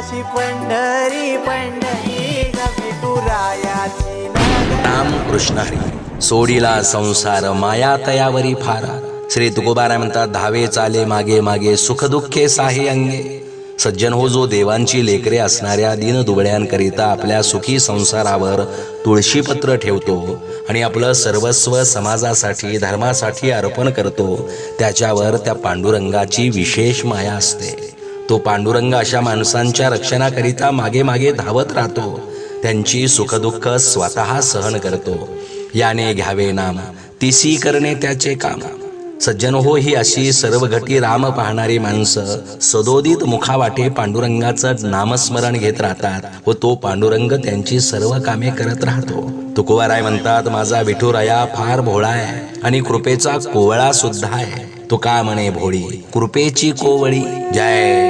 काशी पंढरी पंढरी विठुरायाची राम कृष्ण हरी सोडीला संसार माया तयावरी फारा. श्री तुकोबाराय म्हणतात धावे चाले मागे मागे सुख दुःखे साहे अंगे. सज्जन हो जो देवांची लेकरे असणाऱ्या दिन दुबळ्यांकरिता आपल्या सुखी संसारावर तुळशीपत्र ठेवतो आणि आपलं सर्वस्व समाजासाठी धर्मासाठी अर्पण करतो त्याच्यावर त्या पांडुरंगाची विशेष माया असते. तो पांडुरंग अशा माणसांच्या रक्षणाकरिता मागे मागे धावत राहतो. त्यांची सुखदुःख स्वतः सहन करतो. याने घ्यावे नाम तिसी करणे त्याचे काम. सज्जन हो ही अशी सर्व घटी राम पाहणारी माणसं सदोदित मुखावाटे पांडुरंगाचं नामस्मरण घेत राहतात व तो पांडुरंग त्यांची सर्व कामे करत राहतो. तुकोबाराय म्हणतात माझा विठुराया फार भोळा आहे आणि कृपेचा कोवळा सुद्धा आहे. तो का म्हणे भोळी कृपेची कोवळी जय